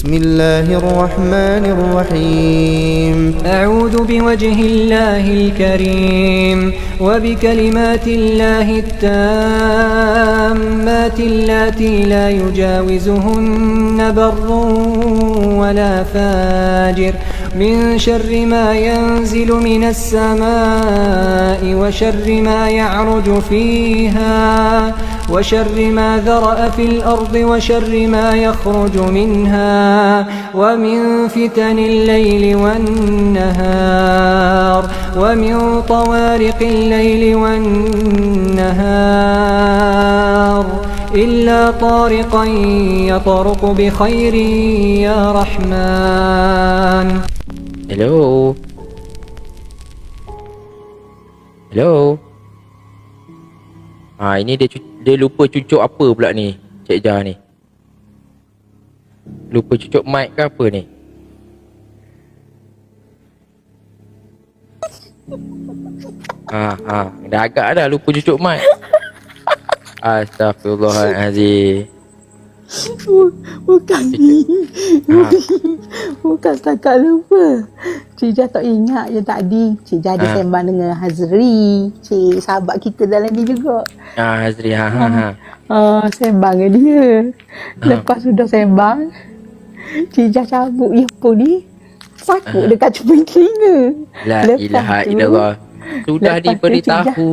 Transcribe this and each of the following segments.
بسم الله الرحمن الرحيم. أعوذ بوجه الله الكريم وبكلمات الله التامات اللاتي لا يجاوزهن بر ولا فاجر. من شر ما ينزل من السماء وشر ما يعرج فيها. وشر ما ذرأ في الأرض وشر ما يخرج منها ومن فتن الليل والنهار ومن طوارق الليل والنهار إلا طارقا يطرق بخير يا رحمن Hello. Hello. Ini dia cu- dia lupa cucuk apa pula ni Cik Jah ni. Lupa cucuk mic ke apa ni? Ha ha dah agak dah lupa cucuk mic. Astagfirullahalazim. Bukan ni. Ha. Bukan setakat lupa. Cik Jah tak ingat je tadi. Cik Jah ada Ha. sembang dengan Hazri. Cik sahabat kita dalam ni juga. Ha Hazri ha ha ha. Ah, sembang dengan dia. Ha. Lepas sudah sembang, Cik Jah cabut earphone ni. Sakut dekat cuping telinga. La Lepas ilaha tu- illallah. Sudah diberitahu.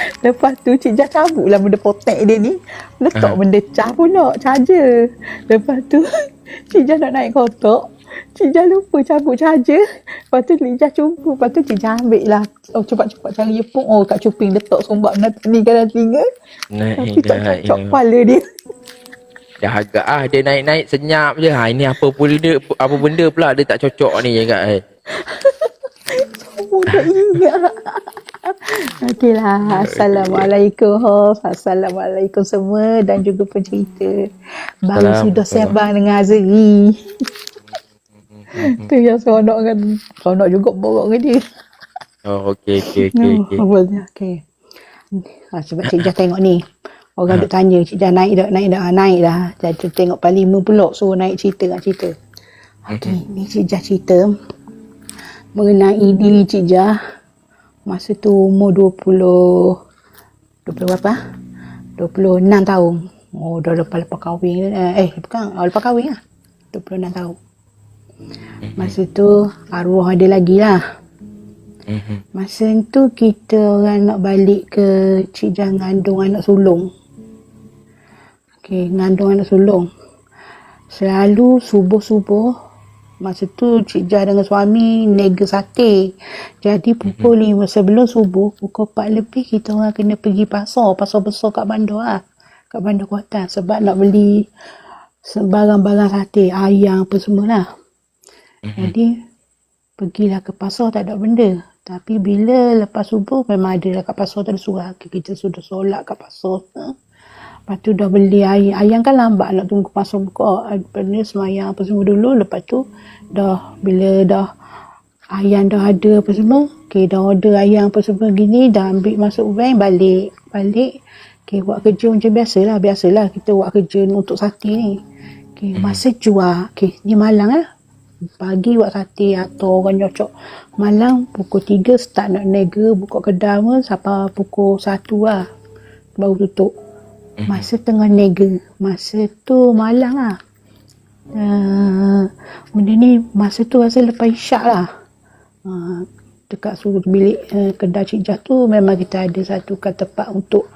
Lepas tu Cik Jah cabut lah benda potek dia ni. Letak Ha. benda cah pula, charger. Lepas tu Cik Jah nak naik kotak. Cik Jah lupa cabut charger. Lepas tu Cik Jah jumpa. Lepas tu Cik Jah ambil lah. Oh cepat-cepat cari earphone. Oh kat cuping letak sombak ni kanan telinga. La Tapi tak cocok kepala dia. Dah agak ah dia naik-naik senyap je. Ha ini apa benda apa benda pula dia tak cocok ni agak eh. Oh tak ingat. Okeylah. Assalamualaikum. Assalamualaikum semua dan juga pencerita. Baru Salam. sudah sembang dengan Azri. tu yang seronok kan. Seronok juga borok dengan dia. Oh okey okey okey okey. Oh, boleh. Okey. Ha, sebab Cik Jah tengok ni. Orang duk tanya Cik Jah naik dah, naik dah, Ha, naik dah. Jadi tengok parlimen pula suruh naik cerita nak cerita. Okey, ni Cik Jah cerita mengenai diri Cik Jah masa tu umur 20 20 berapa? 26 tahun. Oh, dah lepas-lepas kahwin. Eh, eh bukan. Oh, lepas kahwin lah. 26 tahun. Masa tu arwah ada lagi lah. Mhm. Masa tu kita orang nak balik ke Cik Jah ngandung anak sulung. Okey, ngandung anak sulung. Selalu subuh-subuh masa tu Cik Jah dengan suami nega sate. Jadi pukul 5 sebelum subuh, pukul 4 lebih kita orang kena pergi pasar, pasar besar kat bandar lah. Kat bandar Kuantan sebab nak beli barang-barang sate, ayam apa semua lah. Jadi pergilah ke pasar tak ada benda. Tapi bila lepas subuh memang ada lah kat pasar tu ada. Okay, kita sudah solat kat pasar. Ha? Lepas tu dah beli ayam. Ayam kan lambat nak tunggu pasar buka. Benda semayang apa semua dulu. Lepas tu dah bila dah ayam dah ada apa semua. Okay, dah order ayam apa semua gini. Dah ambil masuk van balik. Balik. Okay, buat kerja macam biasalah. Biasalah kita buat kerja untuk sate ni. Okay, masa jual. Okay, ni malang lah pagi buat sate atau orang nyocok malam pukul 3 start nak nega buka kedai pun sampai pukul 1 lah baru tutup masa tengah nega masa tu malam lah uh, benda ni masa tu rasa lepas isyak lah. Uh, dekat suruh bilik uh, kedai Cik Jah tu memang kita ada satu kat tempat untuk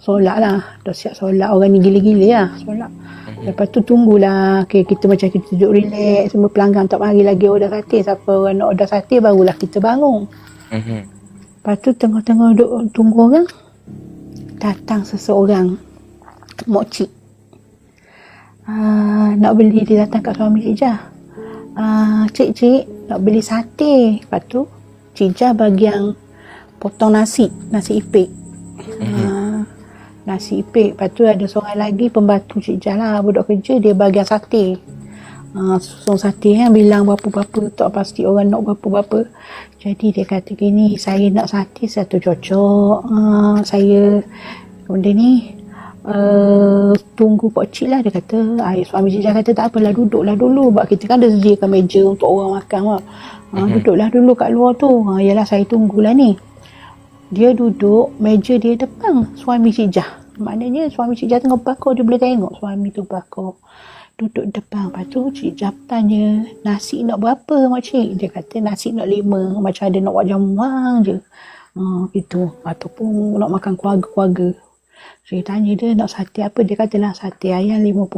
solat lah. Dah siap solat orang ni gila-gila lah solat. Lepas tu tunggulah. Okay, kita macam kita duduk relax semua pelanggan tak mari lagi order sate siapa orang nak order sate barulah kita bangun. Mhm. lepas tu tengah-tengah duduk tunggu orang datang seseorang mokcik uh, nak beli dia datang kat suami Cik Jah. Uh, cik cik nak beli sate. Lepas tu Cik Jah bagi yang potong nasi nasi ipik uh, nasi ipik lepas tu ada seorang lagi pembantu Cik Jah lah budak kerja dia bagi yang sate. Uh, susun sate kan bilang berapa-berapa tak pasti orang nak berapa-berapa. Jadi dia kata gini saya nak sate satu cocok. Uh, saya benda ni uh, tunggu Pak Cik lah dia kata. Ay, suami Cik Jah kata tak apalah duduklah dulu. Sebab kita kan ada sediakan meja untuk orang makan lah. Ha, duduklah dulu kat luar tu. Ha, yalah saya tunggulah ni. Dia duduk meja dia depan suami Cik Jah. Maknanya suami Cik Jah tengah bakar dia boleh tengok suami tu bakar duduk depan. Lepas tu Cik Jah tanya nasi nak berapa makcik dia kata nasi nak lima. Macam ada nak buat jamuan je. Ha, gitu. Ataupun nak makan keluarga-keluarga saya tanya dia nak sate apa dia kata lah sate ayam 50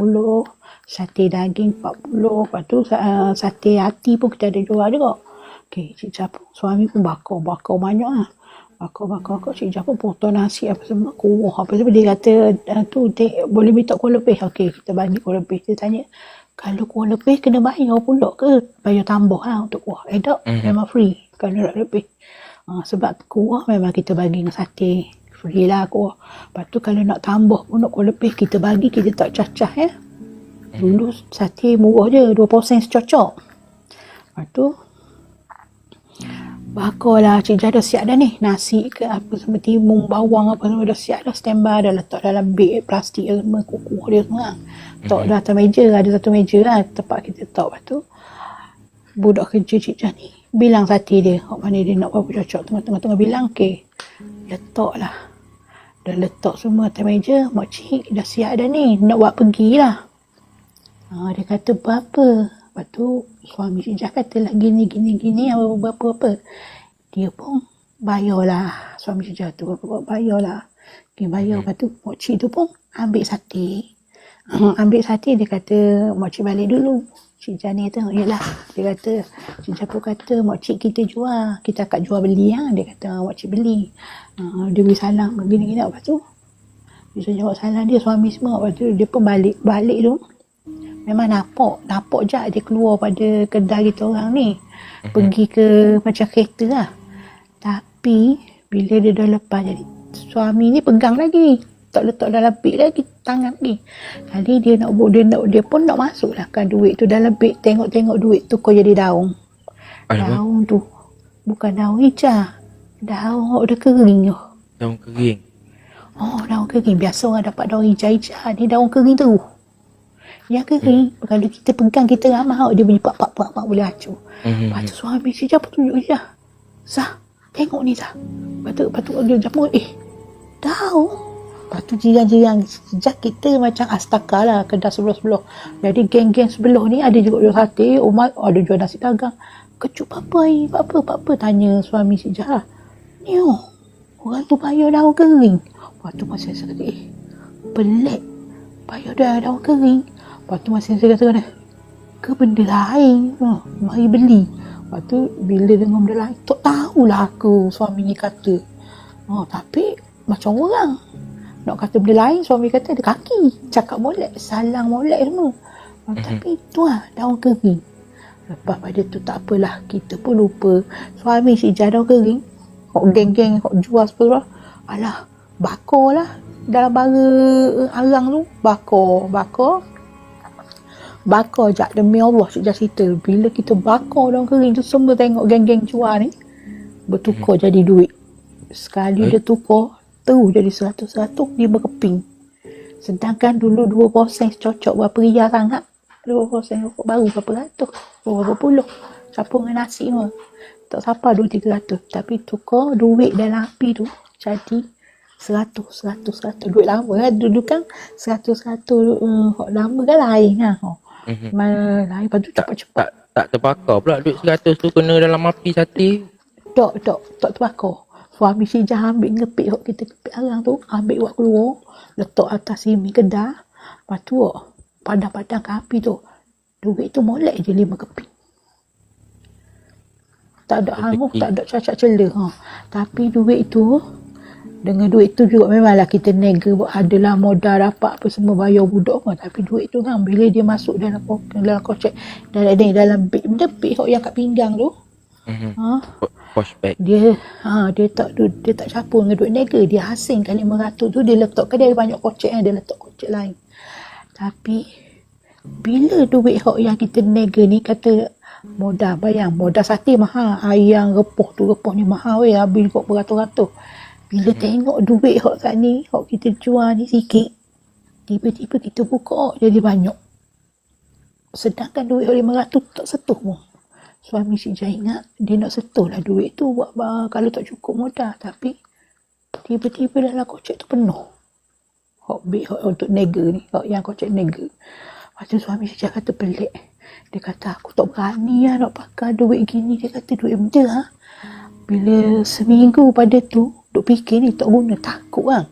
sate daging 40 lepas tu uh, sate hati pun kita ada jual juga Okey, Cik Jah pun, suami pun bakar, bakar banyak lah. Bakar, bakar, bakar. Cik Jah pun potong nasi apa semua, kuah apa semua. Dia kata, uh, tu, dek, boleh minta kuah lebih? Okey, kita bagi kuah lebih. Dia tanya, kalau kuah lebih kena bayar pula ke? Bayar tambah lah untuk kuah. Eh tak, Mhm. memang free kalau nak lebih. Uh, sebab kuah memang kita bagi dengan sate. Free lah kuah. Lepas tu kalau nak tambah pun nak kuah lebih, kita bagi, kita tak cacah ya. Dulu sate murah je, 20 sen secocok. Lepas tu, bakar lah Cik Jah dah siap dah ni. Nasi ke apa semua timun bawang apa semua dah siap dah standby dah letak dalam beg plastik semua kukuh dia semua. Letak dah atas meja ada satu meja lah tempat kita letak lepas tu budak kerja Cik Jah ni bilang sate dia. Hok mana dia nak berapa cocok tengah-tengah bilang okey. Letak lah dah letak semua atas meja makcik dah siap dah ni nak buat pergi lah ha, dia kata berapa? Lepas tu suami Cik Jah kata lah gini gini gini apa berapa apa? Dia pun bayarlah. Suami Cik Jah tu bayarlah. Okay, bayar lepas tu makcik tu pun ambil sate. Ambil sate dia kata makcik balik dulu Cik Jah ni kata yelah. Dia kata Cik Jah pun kata makcik kita jual. Kita akan jual beli ha? dia kata makcik beli. Uh, dia beli salam gini-gini lepas tu dia jawab salam dia suami semua. Lepas tu dia pun balik balik tu. Memang nampak nampak je dia keluar pada kedai kita orang ni. Pergi ke macam kereta lah. Tapi bila dia dah lepas jadi suami ni pegang lagi tak letak dalam beg lagi tangan lagi kali dia nak buat dia nak dia pun nak masuk lah kan duit tu dalam beg tengok-tengok duit tu kau jadi daun Alamak, daun tu bukan daun hijau daun udah kering tu daun kering. Oh, daun kering. Biasa orang dapat daun hijau-hijau. Ni daun kering tu. Yang kering. Hmm. Kalau kita pegang, kita ramah. Dia bunyi pak, pak, pak, pak. Boleh hancur. Mhm. Lepas tu suami si Jah tunjuk je. Zah, tengok ni Zah. Lepas tu, lepas tu dia. Eh, daun. Lepas tu jiran-jiran sejak kita macam astaka lah kedai sebelah-sebelah. Jadi geng-geng sebelah ni ada juga jual sate, Umar ada jual nasi dagang. Kecup apa ni? Apa apa apa tanya suami si Jah. Ni oh, orang tu bayar daun kering. Lepas tu masa saya kata, eh, pelik. Bayar dah daun kering. Lepas tu masa saya kata, ke benda lain. Ha, mari beli. Lepas tu bila dengar benda lain, tak tahulah aku suami ni kata. Ha, tapi macam orang. Nak kata benda lain, suami kata ada kaki. Cakap molek, salang molek semua. Ha, Tapi tu lah, daun kering. Lepas pada tu tak apalah, kita pun lupa. Suami si daun kering. Hok geng-geng, hok jual sepuluh. Alah, bakar lah. Dalam bara arang tu, bakar. Bakar. Bakar je demi Allah Cik Jah cerita Bila kita bakar daun kering tu Semua tengok geng-geng jual ni Bertukar jadi duit Sekali dia tukar Terus jadi seratus-seratus Dia berkeping Sedangkan dulu 2% sen cocok Berapa riyal sangat 2% sen rokok baru Berapa ratus Berapa puluh Campur dengan nasi semua Tak siapa 2-300 Tapi tukar duit dalam api tu Jadi seratus, seratus, seratus. Duit lama kan. Dulu kan seratus, seratus. Uh, lama kan lain lah. Oh. Mhm. Mana lain lepas tu Tak, cepat-cepat. tak, tak terbakar pula duit 100 tu kena dalam api sate. Tak, tak, tak terbakar. Suami si Jah ambil ngepik hok kita kepik arang tu, ambil buat keluar, letak atas sini kedah. Lepas tu padam-padam ke api tu. Duit tu molek je lima keping. Tak ada hangus, tak ada cacat celah. Ha. Tapi duit tu, dengan duit tu juga memanglah kita nega buat adalah modal dapat apa semua bayar budak pun. Tapi duit tu kan bila dia masuk dalam ko- dalam kocek, dalam, dalam, dalam beg, benda beg hok yang kat pinggang tu. Mhm. Ha, Po- Posh bag. dia ha dia tak dia tak campur dengan duit nega dia asingkan 500 tu dia letakkan dia ada banyak kocek kan dia letak kocek lain tapi bila duit hok yang kita nega ni kata modal bayang modal sate mahal ayam repuh tu repuh ni mahal weh habis kok beratus-ratus bila tengok duit hok kat ni hok kita jual ni sikit Tiba-tiba kita buka jadi banyak. Sedangkan duit RM500 tak setuh pun. Suami si Jah ingat dia nak setuh lah duit tu buat bah, kalau tak cukup modal. Tapi tiba-tiba dalam kocek tu penuh. Hok big hok untuk nega ni. Hok yang kocek nega. Tu suami si Jah kata pelik. Dia kata aku tak berani lah nak pakai duit gini. Dia kata duit benda ha. Bila seminggu pada tu duk fikir ni tak guna takut kan.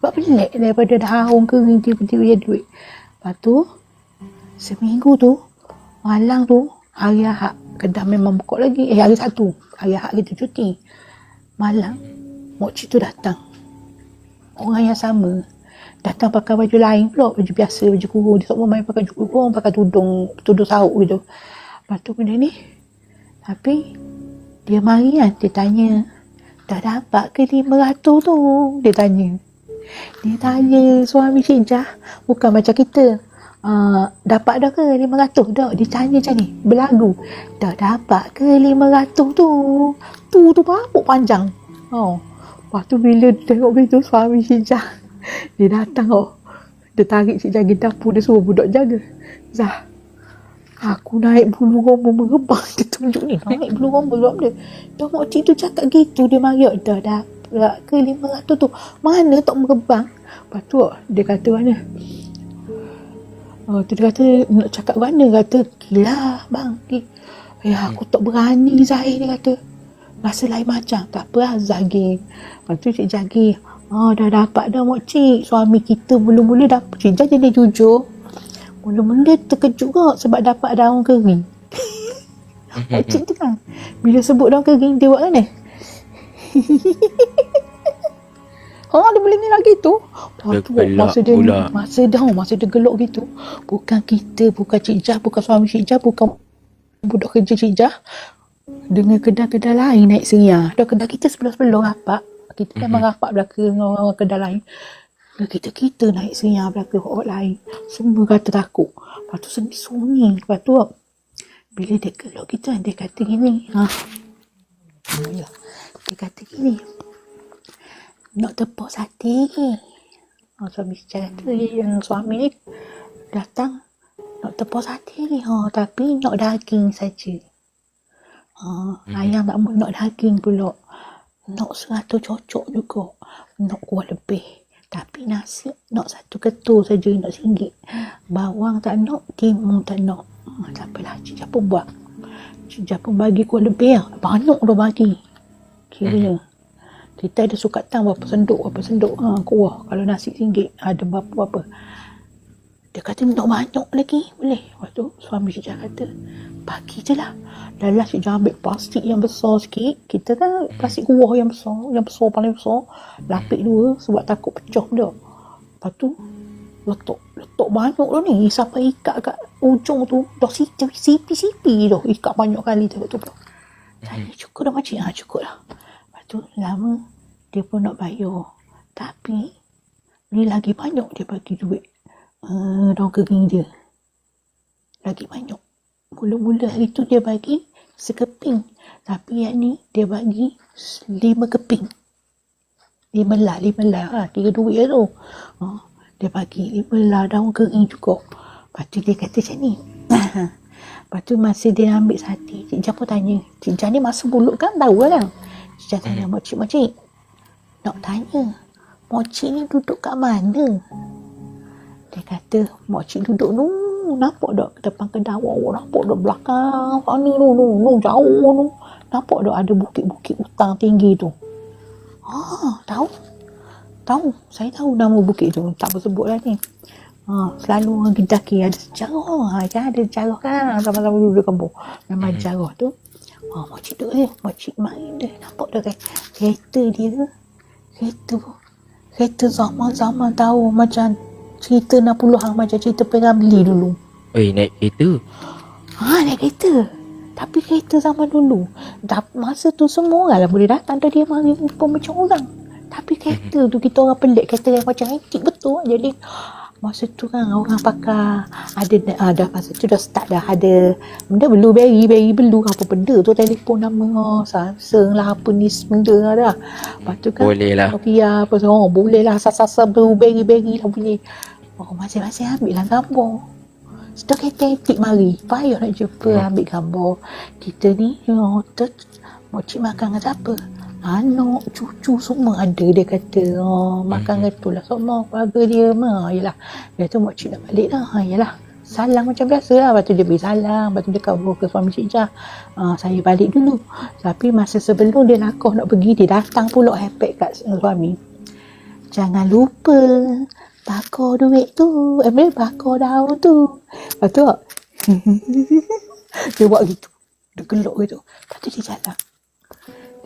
Sebab pelik daripada daun kering tiba-tiba ada duit. Lepas tu seminggu tu malang tu hari Ahad kedai memang buka lagi. Eh hari satu. Hari Ahad kita cuti. Malam mokcik tu datang. Orang yang sama. Datang pakai baju lain pula. Baju biasa baju kurung. Dia mau main pakai kurung pakai tudung tudung sauk gitu. Lepas tu benda ni tapi dia mari kan dia tanya dah dapat ke 500 tu? Dia tanya. Dia tanya suami Cik Jah bukan macam kita Uh, dapat dah ke 500 dah dia tanya macam ni berlagu. Dah dapat ke 500 tu? Tu tu rambut panjang. Oh. lepas tu bila tengok begitu suami Cik Jah dia datang oh. dia tarik Cik pergi dapur dia suruh budak jaga. Zah aku naik bulu roma merebang dia tunjuk ni naik bulu roma sebab dia dah makcik tu cakap gitu dia mari oh, dah dapat ke 500 tu? Mana tak merebang lepas tu oh, dia kata mana Oh, tu dia kata nak cakap mana kata gila bang. Eh aku tak berani Zahir dia kata. Rasa lain macam. Tak apa lah Zahir. Lepas tu Cik Jagi. Oh dah dapat dah mak cik. Suami kita mula-mula dapat. Cik Jagi dia jujur. Mula-mula terkejut kok sebab dapat daun kering. mak cik tu kan. Bila sebut daun kering dia buat kan eh. Oh, dia boleh ni lagi tu. Gelak masa dia pula. masa dah masa dia gelak gitu. Bukan kita, bukan Cik Jah, bukan suami Cik Jah, bukan budak kerja Cik Jah. Dengan kedai-kedai lain naik seria. Dah kedai kita sebelah-sebelah rapat. Kita memang rapat belakang dengan orang kedai lain. Kita-kita naik seria belakang orang lain. Semua kata takut. Lepas tu sedih sunyi. Lepas tu bila dia gelak kita, dia kata gini. Ha. Ya. Dia kata gini nak tepuk sate ke? Ha, suami tu yang suami ni datang nak tepuk sate ke? Ha, tapi nak daging saja. Ha, hmm. ayam tak nak daging pula. Nak seratus cocok juga. Nak kuat lebih. Tapi nasi nak satu ketul saja nak singgit. Bawang tak nak, timun tak nak. Ha, tak apalah, Cik pun buat. Cik pun bagi kuat lebih lah. Banyak dah bagi. Kira kita ada sukatan berapa senduk, berapa senduk. Ha, kuah. Kalau nasi singgit, ada berapa-berapa. Dia kata, nak banyak lagi. Boleh. Lepas tu, suami Cik Jah kata, bagi je lah. Dalam Cik Jah ambil plastik yang besar sikit. Kita kan plastik kuah yang besar. Yang besar, paling besar. Lapik dua sebab takut pecah dia. Lepas tu, letak letak banyak dah ni. Sampai ikat kat ujung tu. Dah sipi-sipi dah. Ikat banyak kali tu. tu pula. Tanya, cukup dah makcik? Ha, cukup lah. Tu lama dia pun nak bayar. Tapi ni lagi banyak dia bagi duit. Uh, daun kering dia. Lagi banyak. Mula-mula hari tu dia bagi sekeping. Tapi yang ni dia bagi lima keping. Lima lah, lima lah. Ha, tiga duit lah tu. Ha, dia bagi lima lah daun kering juga. Lepas tu dia kata macam ni. Lepas tu masa dia ambil sate, Cik Jah pun tanya. Cik Jah ni masa mulut kan tahu lah. Cik Jah tanya, makcik, makcik. Nak tanya, makcik ni duduk kat mana? Dia kata, makcik duduk tu. Nampak tak depan kedai awak? Nampak tak belakang? Sana tu, tu, tu, jauh tu. Nampak tak ada bukit-bukit utang tinggi tu? Ah, tahu? Tahu. Saya tahu nama bukit tu. Tak bersebut lah ni. Ha, selalu orang Kendaki ada sejarah. Ha, ada sejarah kan. Sama-sama dulu kampung. Nama Hmm. sejarah tu. Ha, makcik tu dia. Makcik main dia. Nampak tak kan? Kereta dia. Kereta. Kereta zaman-zaman tahu macam cerita 60-an macam cerita Peramli dulu. Eh, naik kereta. Ha, naik kereta. Tapi kereta zaman dulu. Dah, masa tu semua orang lah boleh datang. Dan dia mari rupa macam orang. Tapi kereta tu kita orang pelik. Kereta yang macam antik betul. Jadi masa tu kan orang pakai ada ah, dah masa tu dah start dah ada benda blueberry berry blue apa benda tu telefon nama oh, Samsung lah apa ni benda lah dah lepas tu kan Boleh lah. Nokia apa semua oh, boleh lah asal-asal blueberry berry lah bunyi Oh, masing-masing ambil lah gambar. Stok ketik mari. Payah nak jumpa ambil gambar. Kita ni, oh, tu, Mokcik makan dengan siapa? Anak, cucu semua ada dia kata. Oh, makan dengan tu. Semua keluarga dia. Ma, yelah. Dia tu mokcik nak balik lah. Ha, yelah. Salam macam biasa lah. Lepas tu dia beri salam. Lepas tu dia kabur ke suami Cik Jah. Ah, saya balik dulu. Tapi masa sebelum dia lakoh nak pergi, dia datang pula hepek kat suami. Jangan lupa bakar duit tu. Eh, boleh bakar daun tu. Lepas tu, dia buat gitu. Dia gelok gitu. Lepas tu dia jalan.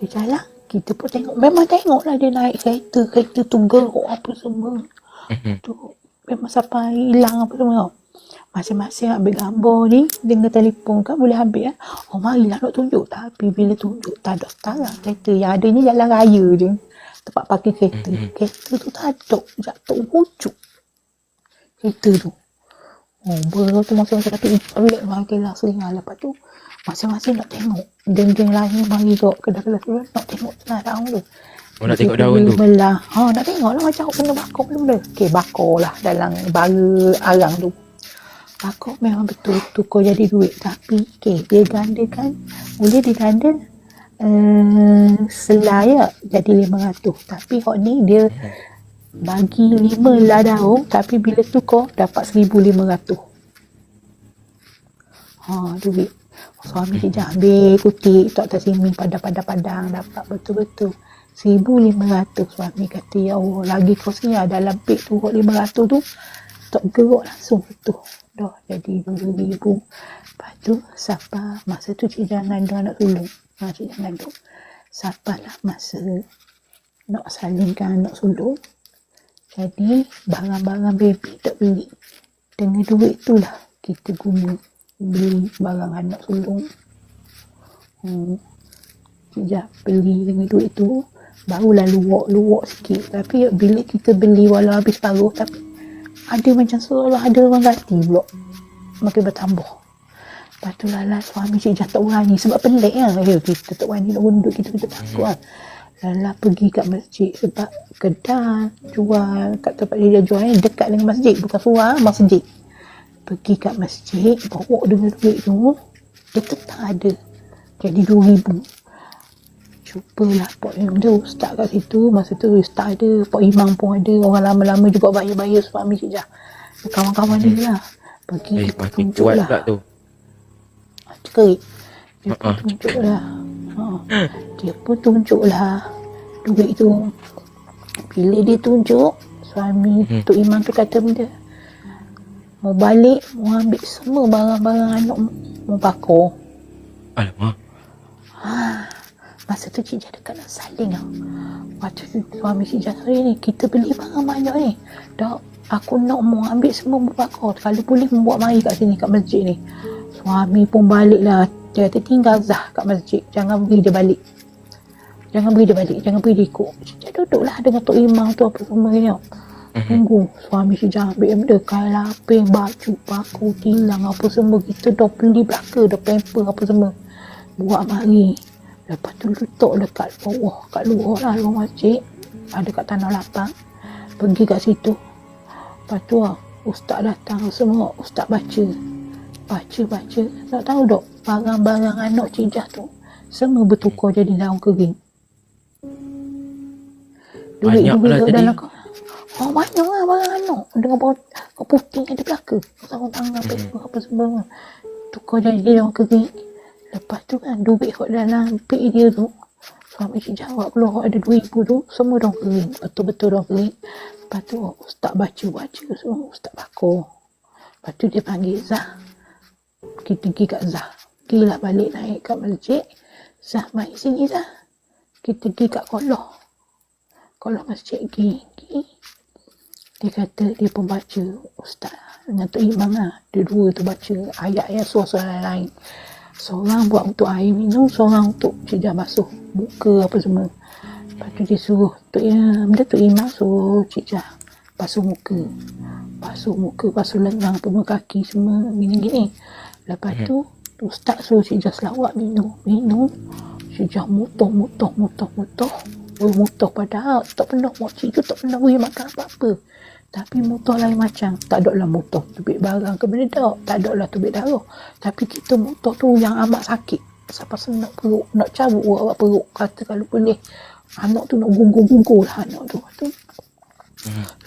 Dia jalan, kita pun tengok. Memang tengok lah dia naik kereta. Kereta tu gerok apa semua. tu memang sampai hilang apa semua. Masing-masing ambil gambar ni dengan telefon kan boleh ambil kan. Oh marilah nak tunjuk. Tapi bila tunjuk tak ada sekarang kereta. Yang adanya jalan raya je. Tempat parking kereta. Kereta tu tak ada. Jatuh hujuk. Kereta tu. Oh, ber tu masing-masing kata, eh, pelik lah, okay lah, sering lah. Lepas tu, masing-masing nak tengok. Geng-geng lain mari kat kedai-kedai tu, nak tengok lah daun tu. Oh, nak tengok daun tu? Belah. Ha, nak tengok lah macam kena bakar benda-benda. Okay, bakar lah dalam bara arang tu. Bakar memang betul tukar jadi duit. Tapi, okay, dia gandakan, boleh diganda uh, selaya jadi 500. Tapi hot ni dia bagi 5 lah daun tapi bila tukar dapat 1500. Ha, duit. Suami dia ambil kutik tak tersimi padang-padang dapat betul-betul. 1500 suami kata ya Allah lagi kosnya dalam pek tu 500 tu tak gerok langsung betul. Dah jadi 2000. Lepas tu siapa masa tu cik jangan dengan anak sulung. Ha, cik jangan tu. Siapa lah masa nak salingkan anak sulung. Jadi barang-barang baby tak beli. Dengan duit tu lah kita guna beli barang anak sulung. Hmm. Sekejap beli dengan duit tu barulah luak-luak sikit. Tapi bila kita beli walau habis paruh tapi ada macam seolah ada orang ganti pula. Makin bertambah. Lepas tu lah, lah suami cik jatuh berani sebab pelik lah. Ya, kita tak berani nak guna duit kita, kita takut lah. Lala pergi kat masjid sebab kedai jual kat tempat dia jual ni dekat dengan masjid bukan surah masjid pergi kat masjid bawa dengan duit tu dia tetap ada. Jadi 2000 jumpalah Pak Imam tu ustaz kat situ. Masa tu ustaz ada Pak Imam pun ada. Orang lama-lama juga bayar-bayar suami Cik Jah kawan-kawan dia lah. Pergi Eh, kita tunjuk lah. tu. cerit. Dia pun Ha-ha. tunjuk lah. Ha. dia pun tunjuk lah duit tu. Bila dia tunjuk suami Hmm. Tok Iman tu kata benda mau balik mau ambil semua barang-barang anak mau bakar Alamak. masa tu Cik Jah dekat nak saling tau. Waktu tu suami Cik Jah ni kita beli barang banyak ni. Dah aku nak mau ambil semua mau bakar kalau boleh membuat mari kat sini kat masjid ni. Suami pun balik lah dia kata tinggal Zah kat masjid. Jangan beri dia balik. Jangan beri dia balik. Jangan beri dia ikut. Cik Jah duduklah dengan Tok Imam tu apa semua ni tau Tunggu suami si Jah ambil benda kain lapis, baju, paku, tilang apa semua kita dah beli belaka, dah pamper apa semua. Buat mari. Lepas tu letak dekat bawah, kat luar lah luar masjid. Ada kat tanah lapang. Pergi kat situ. Lepas tu lah, ustaz datang semua, ustaz baca. Baca-baca. Tak tahu dok, barang-barang anak Cik Jah tu semua bertukar jadi daun kering. Banyak pula kat tadi. dalam kau. Oh banyak lah barang anak dengan bau kau putih ada belaka. Sarung tangan apa semua apa semua. Tukar jadi daun kering. Lepas tu kan duit kat dalam pek dia tu suami cik jawab keluar ada dua ribu tu semua daun kering. Betul-betul daun kering. Lepas tu ustaz baca-baca semua ustaz bakar. Lepas tu dia panggil Zah. Kita pergi kat Zah. Pergilah balik naik kat masjid. Zah mai sini Zah. Kita pergi kat kolah. Kolah masjid pergi. pergi. Dia kata dia pun baca Ustaz dengan Tok Imam lah. Dia dua tu baca ayat-ayat surah-surah lain. Seorang buat untuk air minum, seorang untuk cik basuh muka apa semua. Lepas tu dia suruh Tok Imam, dia Tok Imam suruh cik Jah basuh muka. Basuh muka, basuh lengan, penuh kaki semua gini-gini. Lepas tu Ustaz suruh cik Jah selawat minum. Minum. Cik Jah mutoh, mutoh, mutoh, mutoh. Mutoh padahal tak pernah mak cik tu tak pernah beri makan apa-apa. Tapi motor lain macam. Tak ada lah motor tubik barang ke benda tak. Tak ada lah tubik darah. Tapi kita motor tu yang amat sakit. Sampai senak perut. Nak cabut awak perut. Kata kalau boleh. Anak tu nak gunggur-gunggur lah anak tu. tu.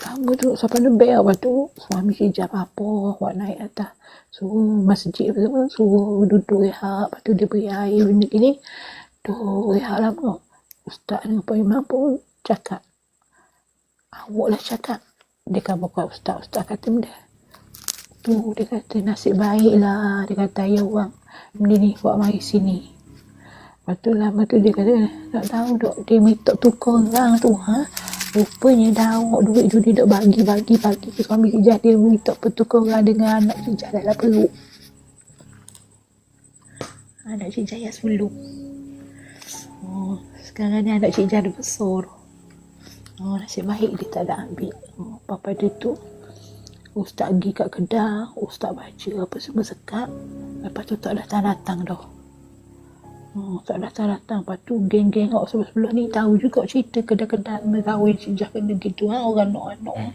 Lama tu sampai lebih Lepas tu suami hijab apa Awak naik atas Suruh masjid apa semua Suruh duduk rehat Lepas tu dia beri air benda gini Tu rehat lama Ustaz dengan Pak Imam pun cakap. Awak lah cakap. Dia kan bukan ustaz. Ustaz kata benda Tu dia kata nasib baik lah. Dia kata ya orang Benda ni buat mari sini. Lepas tu lama tu dia kata Tak tahu dok Dia minta tukar orang tu ha? Rupanya dah duit tu dia dok bagi bagi suami kerja dia minta pertukaran dengan anak cijak dalam perut. Anak cijak yang sulung. Oh, sekarang ni anak cijak dah besar. Oh, nasib baik dia tak ada ambil. Oh, papa dia tu Ustaz pergi kat kedah, Ustaz baca apa semua sekat. Lepas tu tak datang-datang dah. Oh, tak datang-datang. Lepas tu geng-geng awak sebelah-sebelah ni tahu juga cerita kedai-kedai merawin sejak kena gitu. Ha? Orang nak-nak.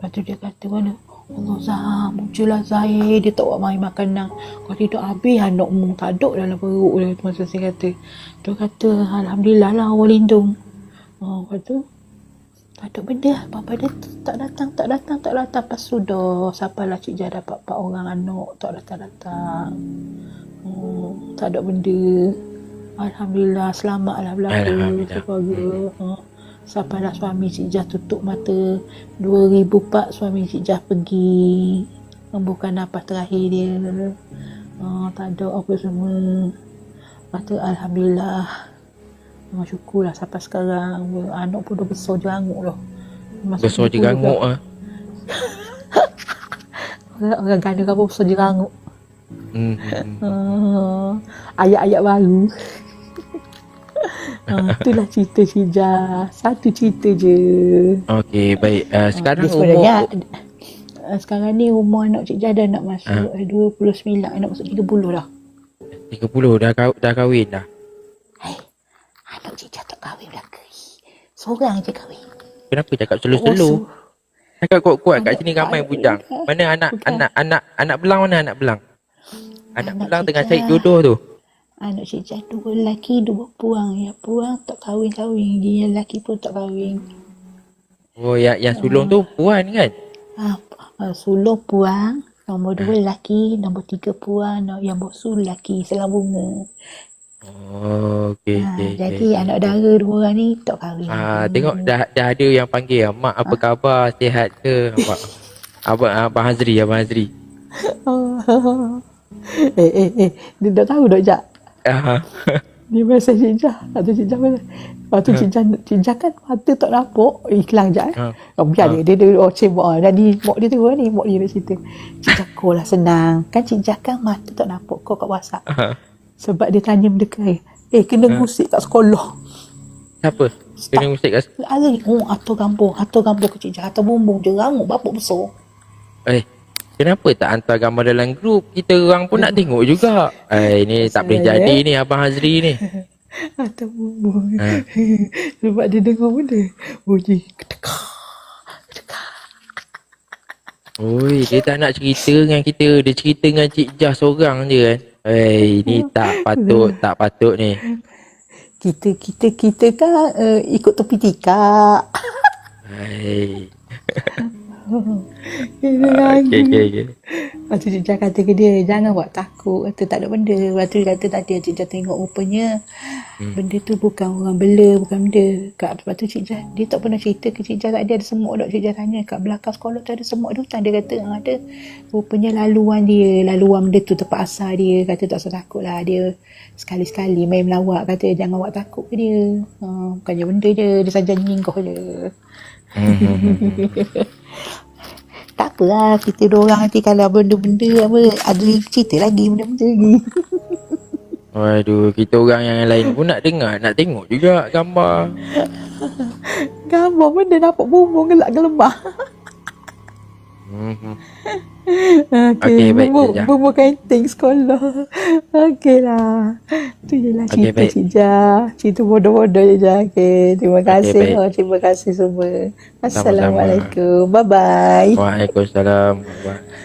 Lepas tu dia kata mana? Allah Zah, muncullah Zahir. Dia tak buat main makanan. Kalau tidak habis anak mu tak ada dalam perut dia. Masa saya kata. Dia kata Alhamdulillah lah Allah lindung. Oh, tu tak ada benda. Papa dia tu tak datang, tak datang, tak datang. Pas sudah sampailah Cik Jah dapat 4 orang anak. Tak datang-datang. Oh, tak ada benda. Alhamdulillah selamatlah berlaku Alhamdulillah. keluarga. Ha. Sampailah suami Cik Jah tutup mata 2004 suami Cik Jah pergi membuka nafas terakhir dia. Ha, tak ada apa semua. Tu Alhamdulillah. Memang syukurlah sampai sekarang. Anak pun dah besar jeranguk dah. Masuk Besar je buku ganguk juga. ah. Orang, orang ganda kan pun besar jeranguk. Hmm. hmm. Uh, ayat-ayat baru. Uh, itulah cerita Cija. Satu cerita je. Okey, baik. Uh, sekarang sebenarnya umur uh, sekarang ni umur anak Cik Jah dah nak masuk uh. 29, nak masuk 30 dah. 30 dah kau dah kahwin dah. Hai, anak Cik Jah tak kahwin lagi. Seorang je kahwin. Kenapa cakap slow-slow? Cakap kuat-kuat kat sini ramai Anak bujang. Mana anak Bukan. anak anak anak belang mana anak belang? Anak, Anak belang tengah cari jodoh tu. Anak Cik Jah dua lelaki, dua puang. Yang puang tak kahwin-kahwin. Dia yang lelaki pun tak kahwin. Oh, yang yang sulung tu puan kan? Ah, uh, sulung puang, nombor dua lelaki, nombor tiga puang, no- yang bosu lelaki, selang bunga. Oh, okey Ha, okey. jadi okey. anak dara dua orang ni tak kahwin. Ah, tengok dah dah ada yang panggil mak apa khabar sihat ke abang abang abang Hazri abang Hazri. eh, eh, eh, dia dah tahu dah, Jak. Dia mesej Cik Jah. Atau Cik Jah mesej. Lepas tu Cik Jah, Cik Jah kan mata tak nampak. Iklan je. Eh. Ha. Oh, biar dia. Dia, dia oh, cebok. Jadi, mak dia tu ni. Mak dia nak cerita. Cik Jah, kau lah senang. Kan Cik Jah kan mata tak nampak. Kau kat WhatsApp. Sebab dia tanya benda ke Eh, kena gusik kat sekolah. Siapa? Kena musik kat Lari. Oh, atau gambung. Atau gambung ke Cik Jah. Atau bumbung. Dia rangut bapak besar. Eh, kenapa tak hantar gambar dalam grup? Kita orang pun nak tengok juga. Eh, ni tak boleh Saya- jadi ni Abang Hazri ni. Atau bumbung. Ha. Sebab dia dengar benda. Bunyi kedekar. Kedekar. Oi, dia tak nak cerita dengan kita. Dia cerita dengan Cik Jah seorang je kan. Eh, ni tak patut, tak patut ni. Kita, kita, kita kan uh, ikut tepi tikak. Hai. Dia Ah, lagi. Okey, okey, okey. Lepas tu Cik Jah kata ke dia, jangan buat takut. Kata tak ada benda. Lepas tu dia kata tadi Cik Jah tengok rupanya hmm. benda tu bukan orang bela, bukan benda. Kat, lepas tu Cik Jah, dia tak pernah cerita ke Cik Jah tadi ada semut dok. Cik Jah tanya kat belakang sekolah tu ada semut di hutan. Dia kata "Ah, ada. Rupanya laluan dia, laluan benda tu tempat asal dia. Kata tak usah takut lah. Dia sekali-sekali main melawak. Kata jangan buat takut ke dia. Ha, bukannya benda je. Dia saja nyinggoh je. Tak apalah kita dua orang nanti kalau benda-benda apa ada cerita lagi benda-benda lagi. Waduh, kita orang yang lain pun nak dengar, nak tengok juga gambar. Gambar benda nampak bumbung gelak gelemah. Hmm. Okey, baik, bubur, Jah. bubur kainting sekolah. Okey lah. Tu je lah cerita baik. Cik Jah. Cerita bodoh-bodoh je Jah. Okey, terima kasih. baik. oh, terima kasih semua. Assalamualaikum. Bye-bye. Waalaikumsalam. Waalaikumsalam.